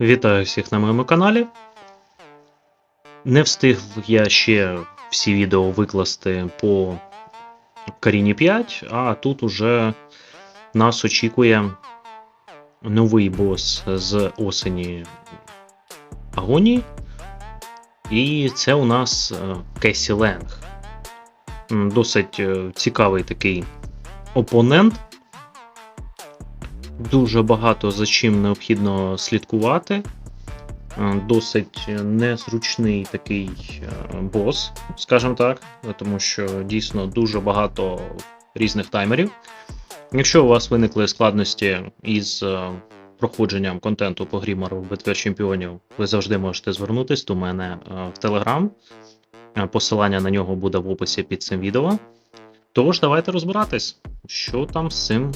Вітаю всіх на моєму каналі. Не встиг я ще всі відео викласти по Каріні 5, а тут уже нас очікує новий бос з осені Агонії. І це у нас е, Кесі Ленг. Досить е, цікавий такий опонент. Дуже багато за чим необхідно слідкувати. Е, Досить незручний такий е, бос, скажімо так, тому що дійсно дуже багато різних таймерів. Якщо у вас виникли складності із е, проходженням контенту по грі Marvel Битва Чемпіонів, ви завжди можете звернутися до мене в. Е, Посилання на нього буде в описі під цим відео. Тож, давайте розбиратись, що там з цим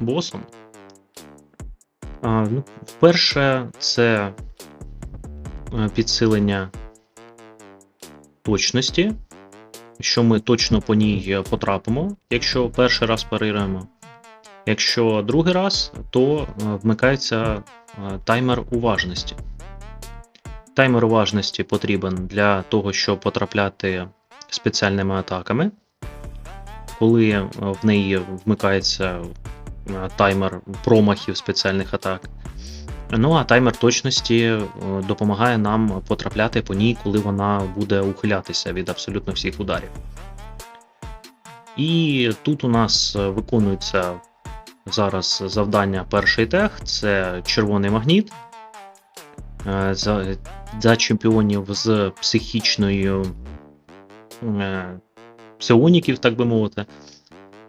босом. Ну, Вперше це е, підсилення точності, що ми точно по ній потрапимо, якщо перший раз парируємо. Якщо другий раз, то е, вмикається е, таймер уважності. Таймер уважності потрібен для того, щоб потрапляти спеціальними атаками. Коли е, в неї вмикається е, таймер промахів спеціальних атак. Ну а таймер точності е, допомагає нам потрапляти по ній, коли вона буде ухилятися від абсолютно всіх ударів. І тут у нас е, виконується зараз завдання перший тех це червоний магніт. Е, За, за чемпіонів з психічною е, псионіків, так би мовити.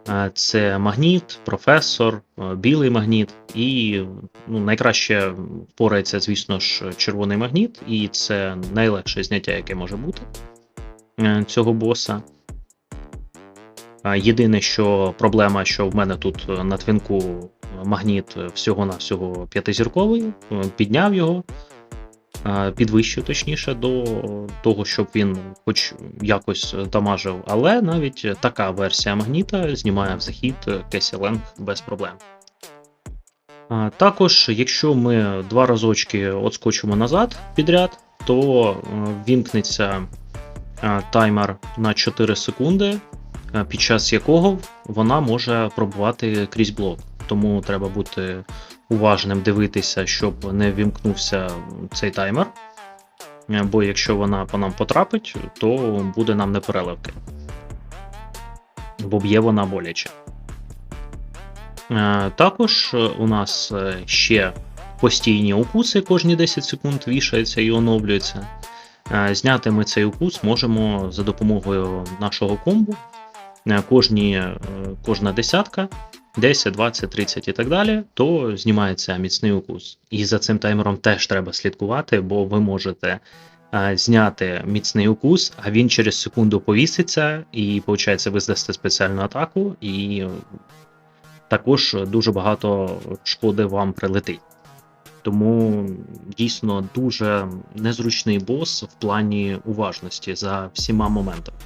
Е, Це магніт, професор, е, білий магніт, і ну, найкраще впорається, звісно ж, червоний магніт, і це найлегше зняття, яке може бути е, цього боса. Єдине, що проблема, що в мене тут на твінку магніт всього-навсього п'ятизірковий, підняв його, е, підвищив точніше до того, щоб він хоч якось дамажив. Але навіть така версія магніта знімає в захід Кесі Ленг без проблем. Також, якщо ми два разочки отскочимо назад підряд, то е, вімкнеться е, таймер на 4 секунди, е, під час якого вона може пробувати крізь блок. Тому треба бути уважним, дивитися, щоб не вімкнувся цей таймер. Е, Бо якщо вона по нам потрапить, то буде нам непереливки. Бо б'є вона боляче. Е, Також у нас е, ще постійні укуси кожні 10 секунд вішаються і оновлюються. Зняти ми цей укус можемо за допомогою нашого комбу. Кожні, кожна десятка, 10, 20, 30 і так далі, то знімається міцний укус. І за цим таймером теж треба слідкувати, бо ви можете е, зняти міцний укус, а він через секунду повіситься, і, виходить, ви здасте спеціальну атаку, і також дуже багато шкоди вам прилетить. Тому дійсно дуже незручний бос в плані уважності за всіма моментами.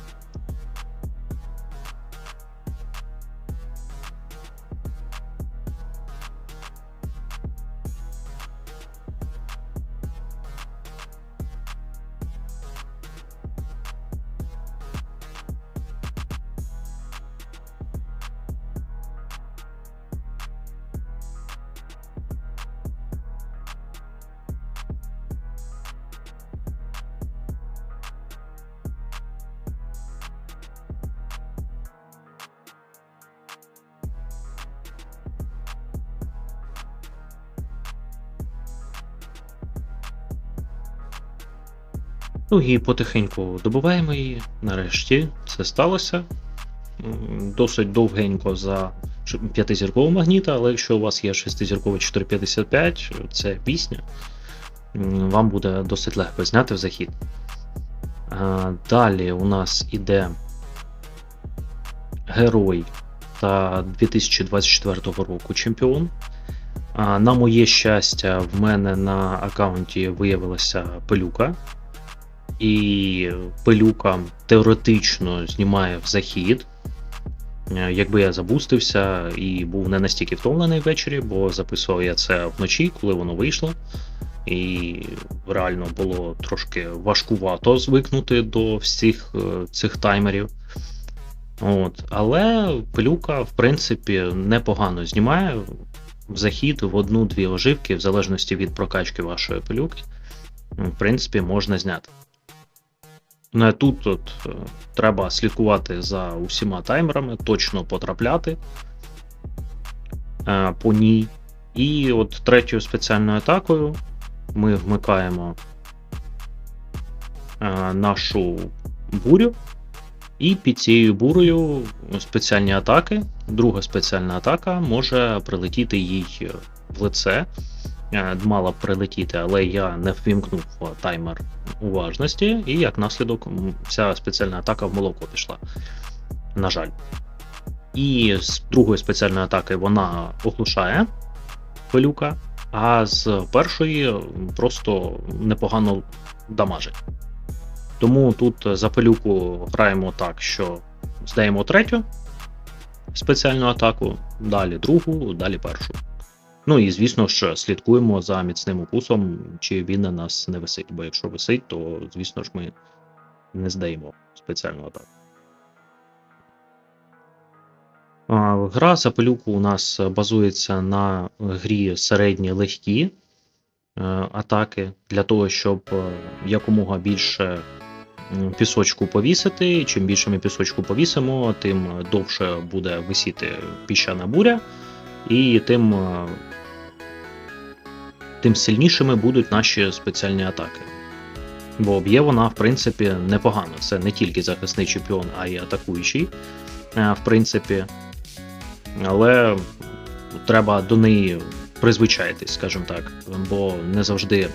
Ну і потихеньку добуваємо її. Нарешті це сталося. Досить довгенько за ш- п'ятизіркового магніта, але якщо у вас є шестизірковий 455, це пісня. Вам буде досить легко зняти в захід. Далі у нас іде герой та 2024 року чемпіон. На моє щастя, в мене на аккаунті виявилася пилюка. І пилюка теоретично знімає в захід. Е, Якби я забустився і був не настільки втомлений ввечері, бо записував я це вночі, коли воно вийшло. і реально було трошки важкувато звикнути до всіх е, цих таймерів. От. Але пилюка, в принципі, непогано знімає в захід в одну-дві оживки, в залежності від прокачки вашої пилюки. В принципі, можна зняти. Ну, тут от, е, треба слідкувати за усіма таймерами, точно потрапляти е, по ній. І от третьою спеціальною атакою ми вмикаємо е, нашу бурю. І під цією бурею спеціальні атаки. Друга спеціальна атака може прилетіти їй в лице. Е, Мала прилетіти, але я не ввімкнув таймер уважності, і як наслідок ця спеціальна атака в молоко пішла. На жаль. І з другої спеціальної атаки вона оглушає пилюка, а з першої просто непогано дамажить. Тому тут за пилюку граємо так, що здаємо третю спеціальну атаку, далі другу, далі першу. Ну і звісно ж слідкуємо за міцним укусом, чи він на нас не висить. Бо якщо висить, то звісно ж ми не здаємо спеціальну атаку. Гра за пилюку у нас базується на грі середні легкі е, атаки для того, щоб е, якомога більше пісочку повісити. Чим більше ми пісочку повісимо, тим довше буде висіти піщана буря, і тим, е, тим сильнішими будуть наші спеціальні атаки. Бо б'є вона, в принципі, непогано. Це не тільки захисний чемпіон, а й атакуючий, е, в принципі. Але треба до неї призвичаїтись, скажімо так, бо не завжди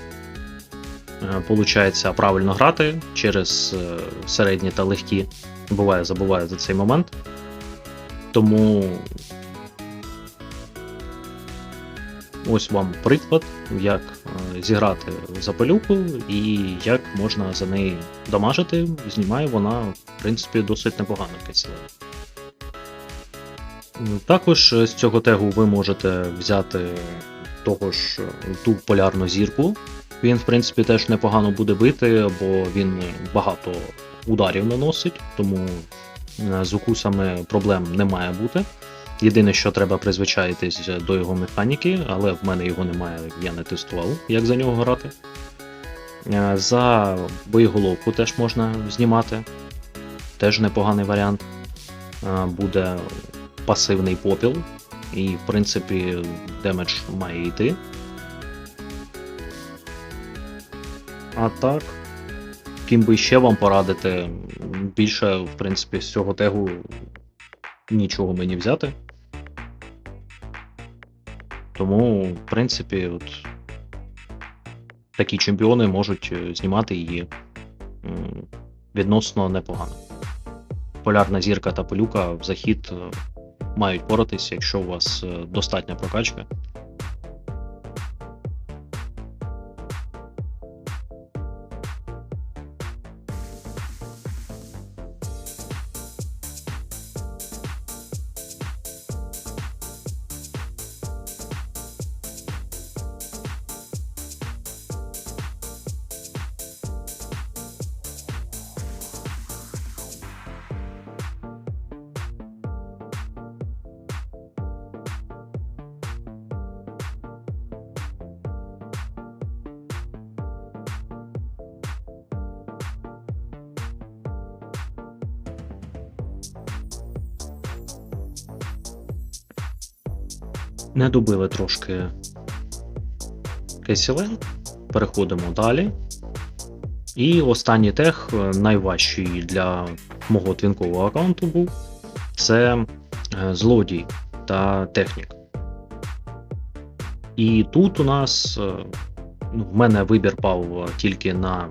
виходить правильно грати через е, середні та легкі. Буває, забуваю за цей момент. Тому ось вам приклад, як е, зіграти за пилюку і як можна за неї дамажити. Знімає вона, в принципі, досить непогано кисіла. Також з цього тегу ви можете взяти того ж е, ту полярну зірку. Він, в принципі, теж непогано буде бити, бо він багато ударів наносить, тому е, з укусами проблем не має бути. Єдине, що треба призвичаїтись до його механіки, але в мене його немає, я не тестував, як за нього грати. Е, За боєголовку теж можна знімати. Теж непоганий варіант. Е, Буде пасивний попіл, і, в принципі, демедж має йти. А так, ким би ще вам порадити, більше, в принципі, з цього тегу нічого мені взяти. Тому, в принципі, от, такі чемпіони можуть е, знімати її відносно непогано. Полярна зірка та пилюка в захід е, мають поратися, якщо у вас е, достатня прокачка. Не добили трошки Кесілен. Переходимо далі. І останній тег, е, найважчий для мого твінкового аккаунту був це е, злодій та технік. І тут у нас е, ну, в мене вибір пав тільки на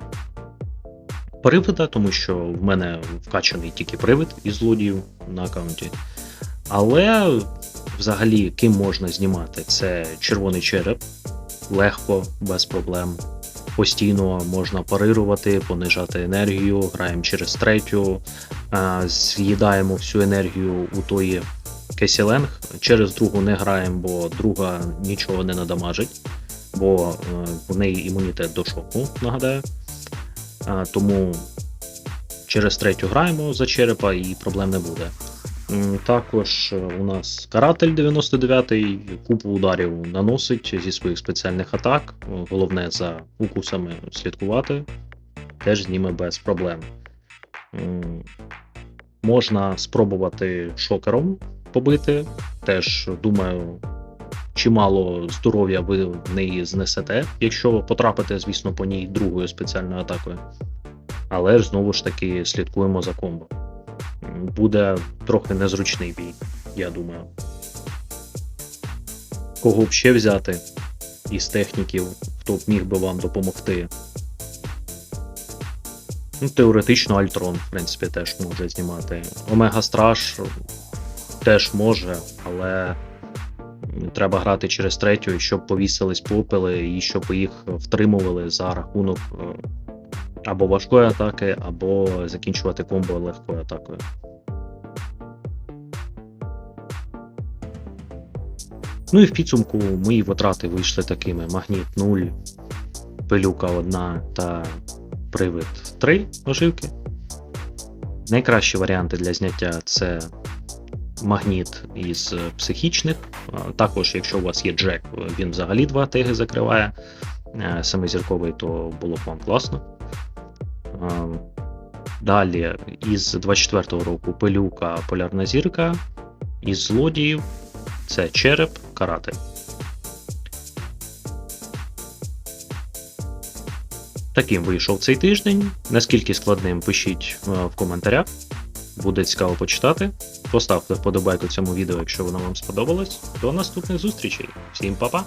привида, тому що в мене вкачаний тільки привид із злодіїв на аккаунті. Але взагалі ким можна знімати? Це червоний череп, легко, без проблем. Постійно можна парирувати, понижати енергію, граємо через третю, з'їдаємо всю енергію у тої Кесіленг. Через другу не граємо, бо друга нічого не надамажить. бо е, в неї імунітет до шоку, нагадаю. Тому через третю граємо за черепа і проблем не буде. Також е, у нас каратель 99-й, купу ударів наносить зі своїх спеціальних атак. Е, Головне за укусами слідкувати, теж зніме без проблем. Можна спробувати шокером побити. Теж думаю, чимало здоров'я ви в неї знесете, якщо потрапите, звісно, по ній другою спеціальною атакою. Але ж знову ж таки слідкуємо за комбо. Буде трохи незручний бій, я думаю. Кого б ще взяти із техніків, хто б міг би вам допомогти? Ну, теоретично Альтрон, в принципі, теж може знімати. Омега Страж теж може, але треба грати через третю, щоб повісились попели, і щоб їх втримували за рахунок е, або важкої атаки, або закінчувати комбо легкою атакою. Ну і в підсумку мої витрати вийшли такими: магніт 0, пилюка 1 та привид 3 оживки. Найкращі варіанти для зняття це магніт із психічних. Також, якщо у вас є Джек, він взагалі два теги закриває. Е, Семизірковий, то було б вам класно. А, Далі, із 24-го року пилюка полярна зірка. Із злодіїв це череп, каратель. Таким вийшов цей тиждень. Наскільки складним, пишіть е, в коментарях. Буде цікаво почитати. Поставте вподобайку цьому відео, якщо воно вам сподобалось. До наступних зустрічей. Всім па-па!